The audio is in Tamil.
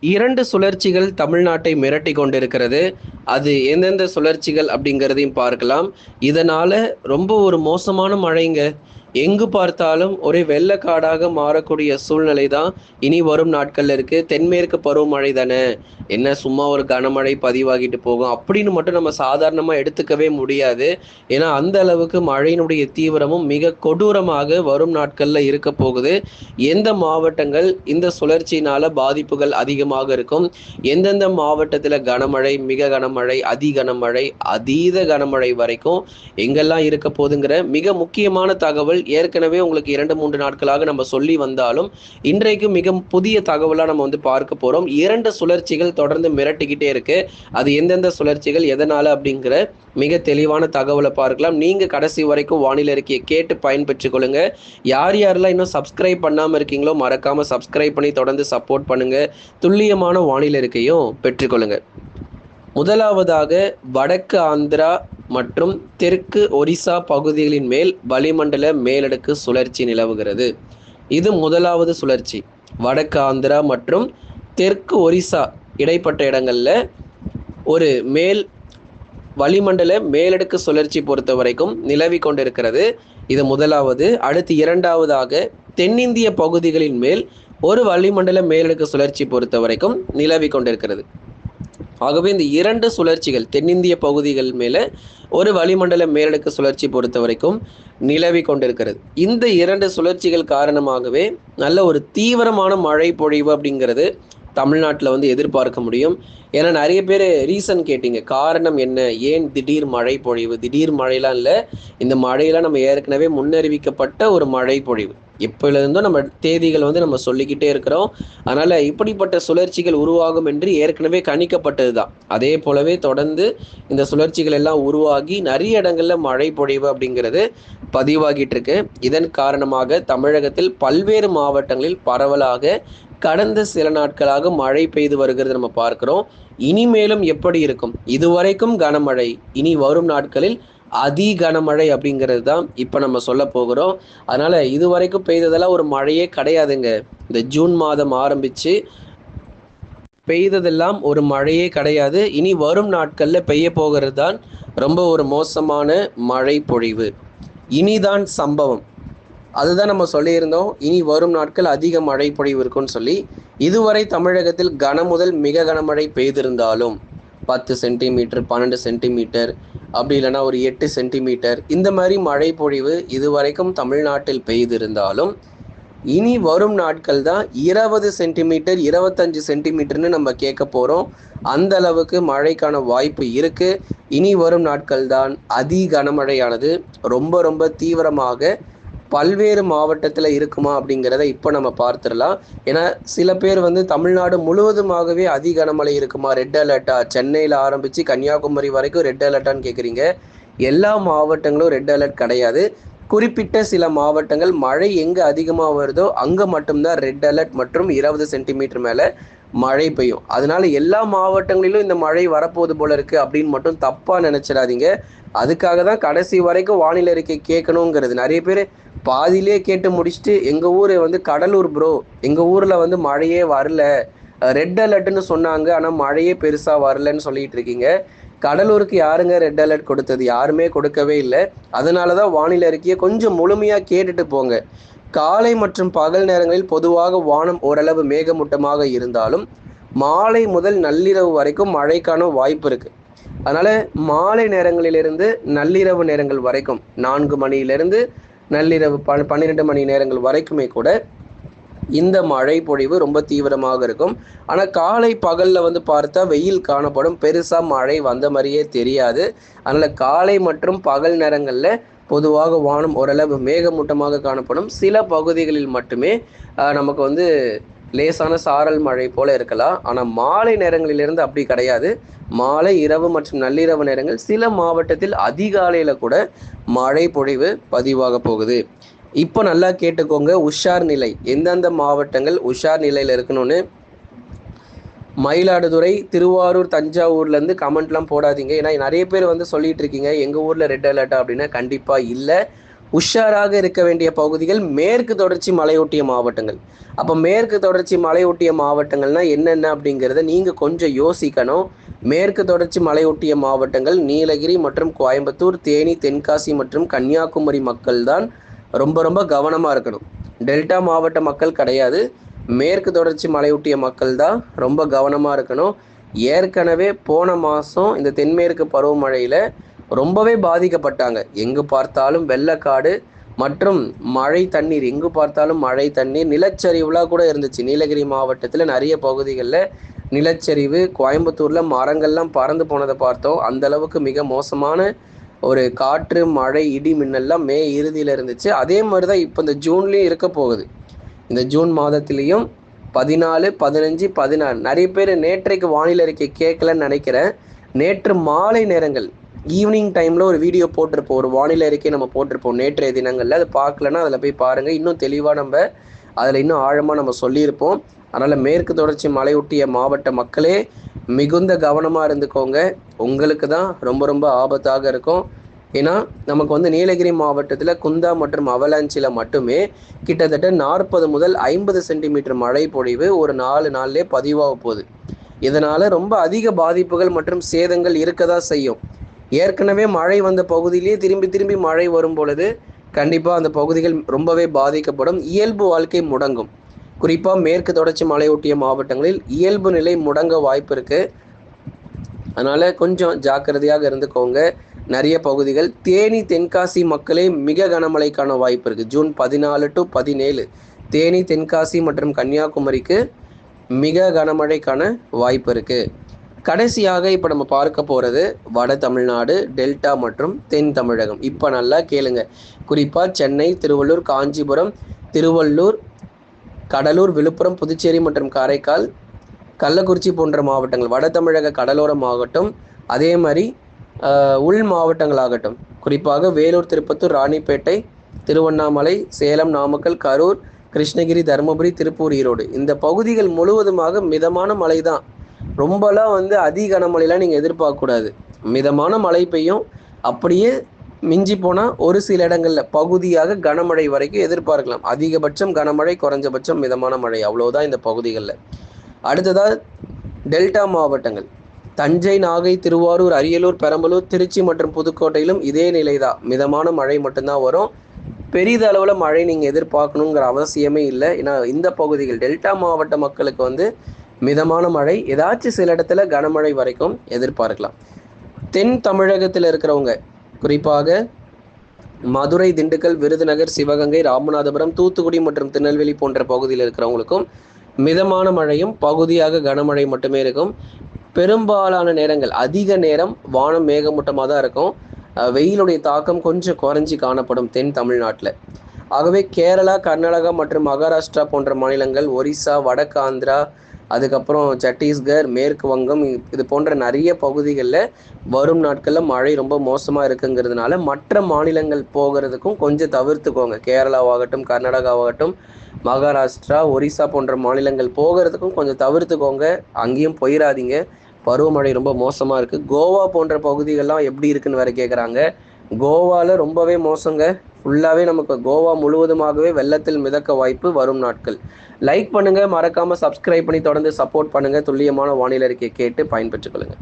இரண்டு சுழற்சிகள் தமிழ்நாட்டை மிரட்டி கொண்டிருக்கிறது. அது எந்தெந்த சுழற்சிகள் அப்படிங்கிறதையும் பார்க்கலாம். இதனால ரொம்ப ஒரு மோசமான மழைங்க. எங்கு பார்த்தாலும் ஒரே வெள்ளக்காடாக மாறக்கூடிய சூழ்நிலை தான் இனி வரும் நாட்கள்ல இருக்கு. தென்மேற்கு பருவமழை தானே. என்ன சும்மா ஒரு கனமழை பதிவாகிட்டு போகும். அப்படின்னு மட்டும் நம்ம சாதாரணமா எடுத்துக்கவே முடியாது. ஏன்னா அந்த அளவுக்கு மழையினுடைய தீவிரமும் மிக கொடூரமாக வரும் நாட்கள்ல இருக்க போகுது. எந்த மாவட்டங்கள் இந்த சுழற்சியினால பாதிப்புகள் அதிகமாக இருக்கும்? எந்தெந்த மாவட்டத்துல கனமழை மிக கனமழை அதி கனமழை அதீத கனமழை வரைக்கும் எங்கெல்லாம் இருக்க போகுதுங்கிற மிக முக்கியமான தகவல் ஏற்கனவே உங்களுக்கு இரண்டு மூன்று நாட்களாக நம்ம சொல்லி வந்தாலும் இன்றைக்கு மிக புதிய தகவலாக நம்ம வந்து பார்க்க போறோம். இரண்டு சுழற்சிகள் தொடர்ந்து மிரட்டிக்கிட்டே இருக்கு. அது எந்தெந்த சுழற்சிகள் எதனால அப்படிங்கிற மிக தெளிவான தகவலை பார்க்கலாம். நீங்க கடைசி வரைக்கும் வானிலை அறிக்கையை கேட்டு பயன்பெற்றுக் கொள்ளுங்க. யார் யாரெல்லாம் இன்னும் சப்ஸ்கிரைப் பண்ணாம இருக்கீங்களோ மறக்காம சப்ஸ்கிரைப் பண்ணி தொடர்ந்து சப்போர்ட் பண்ணுங்க. துல்லியமான வானிலை இருக்கையும் பெற்றுக்கொள்ளுங்க முதலாவதாக வடக்கு ஆந்திரா மற்றும் தெற்கு ஒரிசா பகுதிகளின் மேல் வளிமண்டல மேலடுக்கு சுழற்சி நிலவுகிறது. இது முதலாவது சுழற்சி. வடக்கு ஆந்திரா மற்றும் தெற்கு ஒரிசா இடைப்பட்ட இடங்களில் ஒரு மேல் வளிமண்டல மேலடுக்கு சுழற்சி பொறுத்த வரைக்கும் நிலவி கொண்டிருக்கிறது. இது முதலாவது. அடுத்து இரண்டாவதாக தென்னிந்திய பகுதிகளின் மேல் ஒரு வளிமண்டல மேலடுக்கு சுழற்சி பொறுத்த வரைக்கும் நிலவி கொண்டிருக்கிறது. ஆகவே இந்த இரண்டு சுழற்சிகள் தென்னிந்திய பகுதிகள் மேல ஒரு வளிமண்டல மேலடுக்கு சுழற்சி பொறுத்த வரைக்கும் நிலவி கொண்டிருக்கிறது. இந்த இரண்டு சுழற்சிகள் காரணமாகவே நல்ல ஒரு தீவிரமான மழை பொழிவு அப்படிங்கிறது தமிழ்நாட்டில் வந்து எதிர்பார்க்க முடியும். ஏன்னா நிறைய பேர் ரீசன் கேட்டிங்க. காரணம் என்ன? ஏன் திடீர் மழை பொழிவு? திடீர் மழையெல்லாம் இல்லை. இந்த மழையெல்லாம் நம்ம ஏற்கனவே முன்னறிவிக்கப்பட்ட ஒரு மழை பொழிவு. எப்பொழுதும் நம்ம தேதிகள் வந்து நம்ம சொல்லிக்கிட்டே இருக்கிறோம். அதனால இப்படிப்பட்ட சுழற்சிகள் உருவாகும் என்று ஏற்கனவே கணிக்கப்பட்டது தான் அதே போலவே தொடர்ந்து இந்த சுழற்சிகள் எல்லாம் உருவாகி நிறைய இடங்கள்ல மழை பொழிவு அப்படிங்கிறது பதிவாகிட்டு இருக்கு. இதன் காரணமாக தமிழகத்தில் பல்வேறு மாவட்டங்களில் பரவலாக கடந்த சில நாட்களாக மழை பெய்து வருகிறது நம்ம பார்க்கிறோம். இனிமேலும் எப்படி இருக்கும்? இதுவரைக்கும் கனமழை இனி வரும் நாட்களில் அதி கனமழை அப்படிங்கிறது தான் இப்போ நம்ம சொல்ல போகிறோம். அதனால இதுவரைக்கும் பெய்ததெல்லாம் ஒரு மழையே கிடையாதுங்க. இந்த ஜூன் மாதம் ஆரம்பிச்சு பெய்ததெல்லாம் ஒரு மழையே கிடையாது. இனி வரும் நாட்களில் பெய்ய போகிறது தான் ரொம்ப ஒரு மோசமான மழை பொழிவு. இனிதான் சம்பவம். அதுதான் நம்ம சொல்லியிருந்தோம். இனி வரும் நாட்கள் அதிக மழை பொழிவு இருக்கும்னு சொல்லி. இதுவரை தமிழகத்தில் கன முதல் மிக கனமழை பெய்திருந்தாலும் பத்து சென்டிமீட்டர் பன்னெண்டு சென்டிமீட்டர் அப்படி இல்லைன்னா ஒரு எட்டு சென்டிமீட்டர். இந்த மாதிரி மழை பொழிவு இதுவரைக்கும் தமிழ்நாட்டில் பெய்திருந்தாலும் இனி வரும் நாட்கள் தான் இருபது சென்டிமீட்டர் இருபத்தஞ்சு சென்டிமீட்டர்னு நம்ம கேட்க போகிறோம் அந்த அளவுக்கு மழைக்கான வாய்ப்பு இருக்கு. இனி வரும் நாட்கள் தான் அதி கனமழையானது ரொம்ப ரொம்ப தீவிரமாக பல்வேறு மாவட்டத்தில் இருக்குமா அப்படிங்கிறத இப்போ நம்ம பார்த்துடலாம். ஏன்னா சில பேர் வந்து தமிழ்நாடு முழுவதுமாகவே அதி கனமழை இருக்குமா? ரெட் அலர்ட்டா சென்னையில் ஆரம்பித்து கன்னியாகுமரி வரைக்கும் ரெட் அலர்ட்டான்னு கேட்குறீங்க எல்லா மாவட்டங்களும் ரெட் அலர்ட் கிடையாது. குறிப்பிட்ட சில மாவட்டங்கள் மழை எங்கே அதிகமாக வருதோ அங்கே மட்டும்தான் ரெட் அலர்ட் மற்றும் இருபது சென்டிமீட்டர் மேலே மழை பெய்யும். அதனால எல்லா மாவட்டங்களிலும் இந்த மழை வரப்போகுது போல இருக்கு அப்படின்னு மட்டும் தப்பா நினைச்சிடாதீங்க. அதுக்காக தான் கடைசி வரைக்கும் வானிலை அறிக்கை கேட்கணுங்கிறது. நிறைய பேர் பாதியிலே கேட்டு முடிச்சுட்டு எங்க ஊர் வந்து கடலூர் ப்ரோ எங்க ஊர்ல வந்து மழையே வரல. ரெட் அலர்ட்னு சொன்னாங்க. ஆனா மழையே பெருசா வரலன்னு சொல்லிட்டு இருக்கீங்க. கடலூருக்கு யாருங்க ரெட் அலர்ட் கொடுத்தது? யாருமே கொடுக்கவே இல்லை. அதனால தான் வானிலை அறிக்கையை கொஞ்சம் முழுமையாக கேட்டுட்டு போங்க. காலை மற்றும் பகல் நேரங்களில் பொதுவாக வானம் ஓரளவு மேகமூட்டமாக இருந்தாலும் மாலை முதல் நள்ளிரவு வரைக்கும் மழைக்கான வாய்ப்பு இருக்கு. அதனால மாலை நேரங்களிலிருந்து நள்ளிரவு நேரங்கள் வரைக்கும் நான்கு மணியிலிருந்து நள்ளிரவு ப பன்னிரெண்டு மணி நேரங்கள் வரைக்குமே கூட இந்த மழை பொழிவு ரொம்ப தீவிரமாக இருக்கும். ஆனால் காலை பகலில் வந்து பார்த்தா வெயில் காணப்படும். பெருசாக மழை வந்த மாதிரியே தெரியாது. அதனால் காலை மற்றும் பகல் நேரங்களில் பொதுவாக வானம் ஓரளவு மேகமூட்டமாக காணப்படும். சில பகுதிகளில் மட்டுமே நமக்கு வந்து லேசான சாரல் மழை போல இருக்கலாம். ஆனால் மாலை நேரங்களிலிருந்து அப்படி கிடையாது. மாலை இரவு மற்றும் நள்ளிரவு நேரங்கள் சில மாவட்டத்தில் அதிகாலையில் கூட மழை பொழிவு பதிவாக போகுது. இப்போ நல்லா கேட்டுக்கோங்க உஷார் நிலை. எந்தெந்த மாவட்டங்கள் உஷார் நிலையில் இருக்கணும்னு மயிலாடுதுறை திருவாரூர் தஞ்சாவூர்லேருந்து கமெண்ட்லாம் போடாதீங்க. ஏன்னா நிறைய பேர் வந்து சொல்லிட்டு இருக்கீங்க எங்கள் ஊரில் ரெட் அலர்ட்டா அப்படின்னா கண்டிப்பாக இல்லை. உஷாராக இருக்க வேண்டிய பகுதிகள் மேற்கு தொடர்ச்சி மலையொட்டிய மாவட்டங்கள். அப்போ மேற்கு தொடர்ச்சி மலையொட்டிய மாவட்டங்கள்னா என்னென்ன அப்படிங்கிறத நீங்கள் கொஞ்சம் யோசிக்கணும். மேற்கு தொடர்ச்சி மலையொட்டிய மாவட்டங்கள் நீலகிரி மற்றும் கோயம்புத்தூர் தேனி தென்காசி மற்றும் கன்னியாகுமரி மக்கள் தான் ரொம்ப ரொம்ப கவனமாக இருக்கணும். டெல்டா மாவட்ட மக்கள் கிடையாது. மேற்கு தொடர்ச்சி மலையொட்டிய மக்கள் தான் ரொம்ப கவனமாக இருக்கணும். ஏற்கனவே போன மாதம் இந்த தென்மேற்கு பருவமழையில் ரொம்பவே பாதிக்கப்பட்டாங்க. எங்கு பார்த்தாலும் வெள்ளக்காடு மற்றும் மழை தண்ணீர் எங்கு பார்த்தாலும் மழை தண்ணீர் நிலச்சரிவுலாம் கூட இருந்துச்சு. நீலகிரி மாவட்டத்தில் நிறைய பகுதிகளில் நிலச்சரிவு கோயம்புத்தூரில் மரங்கள்லாம் பறந்து போனதை பார்த்தோம். அந்த அளவுக்கு மிக மோசமான ஒரு காற்று மழை இடி மின்னல்லாம் மே இறுதியில் இருந்துச்சு. அதே மாதிரி தான் இப்போ இந்த ஜூன்லேயும் இருக்க போகுது. இந்த ஜூன் மாதத்திலையும் பதினாலு பதினஞ்சு பதினாறு. நிறைய பேர் நேற்றைக்கு வானிலை அறிக்கை கேட்கலன்னு நினைக்கிறேன். நேற்று மாலை நேரங்கள் ஈவினிங் டைமில் ஒரு வீடியோ போட்டிருப்போம். ஒரு வானிலை அறிக்கை நம்ம போட்டிருப்போம் நேற்றைய தினங்களில். அதை பார்க்கலன்னா அதில் போய் பாருங்கள் இன்னும் தெளிவாக நம்ம அதில் இன்னும் ஆழமாக நம்ம சொல்லியிருப்போம். அதனால் மேற்கு தொடர்ச்சி மலையொட்டிய மாவட்ட மக்களே மிகுந்த கவனமாக இருந்துக்கோங்க. உங்களுக்கு தான் ரொம்ப ரொம்ப ஆபத்தாக இருக்கும். ஏன்னா நமக்கு வந்து நீலகிரி மாவட்டத்தில் குந்தா மற்றும் அவலாஞ்சியில் மட்டுமே கிட்டத்தட்ட நாற்பது முதல் ஐம்பது சென்டிமீட்டர் மழை பொழிவு ஒரு நாலு நாள்லே பதிவாக போகுது. இதனால் ரொம்ப அதிக பாதிப்புகள் மற்றும் சேதங்கள் இருக்க தான் செய்யும். ஏற்கனவே மழை வந்த பகுதியிலேயே திரும்பி திரும்பி மழை வரும் பொழுது கண்டிப்பாக அந்த பகுதிகள் ரொம்பவே பாதிக்கப்படும். இயல்பு வாழ்க்கை முடங்கும். குறிப்பாக மேற்கு தொடர்ச்சி மலையொட்டிய மாவட்டங்களில் இயல்பு நிலை முடங்க வாய்ப்பு இருக்குது அதனால் கொஞ்சம் ஜாக்கிரதையாக இருந்துக்கோங்க. நிறைய பகுதிகள். தேனி தென்காசி மக்களே மிக கனமழைக்கான வாய்ப்பு இருக்குது ஜூன் பதினாலு டு பதினேழு தேனி தென்காசி மற்றும் கன்னியாகுமரிக்கு மிக கனமழைக்கான வாய்ப்பு இருக்குது கடைசியாக இப்போ நம்ம பார்க்க போகிறது வட தமிழ்நாடு டெல்டா மற்றும் தென் தமிழகம். இப்போ நல்லா கேளுங்க. குறிப்பாக சென்னை திருவள்ளூர் காஞ்சிபுரம் திருவள்ளூர் கடலூர் விழுப்புரம் புதுச்சேரி மற்றும் காரைக்கால் கள்ளக்குறிச்சி போன்ற மாவட்டங்கள். வட தமிழக கடலோர மாவட்டம் அதே மாதிரி உள் மாவட்டங்களாகட்டும். குறிப்பாக வேலூர் திருப்பத்தூர் ராணிப்பேட்டை திருவண்ணாமலை சேலம் நாமக்கல் கரூர் கிருஷ்ணகிரி தருமபுரி திருப்பூர் ஈரோடு. இந்த பகுதிகள் முழுவதுமாக மிதமான மழை தான் ரொம்பலாம் வந்து அதி கனமழைலாம் நீங்கள் எதிர்பார்க்கக்கூடாது. மிதமான மழை பெய்யும். அப்படியே மிஞ்சி போனால் ஒரு சில இடங்களில் பகுதியாக கனமழை வரைக்கும் எதிர்பார்க்கலாம். அதிகபட்சம் கனமழை குறைஞ்சபட்சம் மிதமான மழை. அவ்வளோதான் இந்த பகுதிகளில். அடுத்ததாக டெல்டா மாவட்டங்கள். தஞ்சை நாகை திருவாரூர் அரியலூர் பெரம்பலூர் திருச்சி மற்றும் புதுக்கோட்டையிலும் இதே நிலை தான் மிதமான மழை மட்டும்தான் வரும். பெரிதளவில் மழை நீங்கள் எதிர்பார்க்கணுங்கிற அவசியமே இல்லை. ஏன்னா இந்த பகுதிகள் டெல்டா மாவட்ட மக்களுக்கு வந்து மிதமான மழை. ஏதாச்சும் சில இடத்துல கனமழை வரைக்கும் எதிர்பார்க்கலாம். தென் தமிழகத்தில் இருக்கிறவங்க குறிப்பாக மதுரை திண்டுக்கல் விருதுநகர் சிவகங்கை ராமநாதபுரம் தூத்துக்குடி மற்றும் திருநெல்வேலி போன்ற பகுதியில் இருக்கிறவங்களுக்கும் மிதமான மழையும் பகுதியாக கனமழை மட்டுமே இருக்கும். பெரும்பாலான நேரங்கள் அதிக நேரம் வானம் மேகமூட்டமாக தான் இருக்கும். வெயிலுடைய தாக்கம் கொஞ்சம் குறைஞ்சி காணப்படும் தென் தமிழ்நாட்டில். ஆகவே கேரளா கர்நாடகா மற்றும் மகாராஷ்டிரா போன்ற மாநிலங்கள் ஒரிசா வடக்கு ஆந்திரா அதுக்கப்புறம் சத்தீஸ்கர் மேற்கு வங்கம் இது போன்ற நிறைய பகுதிகளில் வரும் நாட்களில் மழை ரொம்ப மோசமாக இருக்குங்கிறதுனால மற்ற மாநிலங்கள் போகிறதுக்கும் கொஞ்சம் தவிர்த்துக்கோங்க. கேரளாவாகட்டும் கர்நாடகாவாகட்டும் மகாராஷ்டிரா ஒரிசா போன்ற மாநிலங்கள் போகிறதுக்கும் கொஞ்சம் தவிர்த்துக்கோங்க. அங்கேயும் போயிடாதீங்க பருவமழை ரொம்ப மோசமாக இருக்குது கோவா போன்ற பகுதிகள்லாம் எப்படி இருக்குன்னு வேறு கேட்குறாங்க கோவாவில் ரொம்பவே மோசங்க. ஃபுல்லாகவே நமக்கு கோவா முழுவதுமாகவே வெள்ளத்தில் மிதக்க வாய்ப்பு வரும் நாட்கள். லைக் பண்ணுங்கள் மறக்காமல் சப்ஸ்கிரைப் பண்ணி தொடர்ந்து சப்போர்ட் பண்ணுங்கள் துல்லியமான வானிலை அறிக்கையை கேட்டு பயன்பெற்றுக்கொள்ளுங்கள்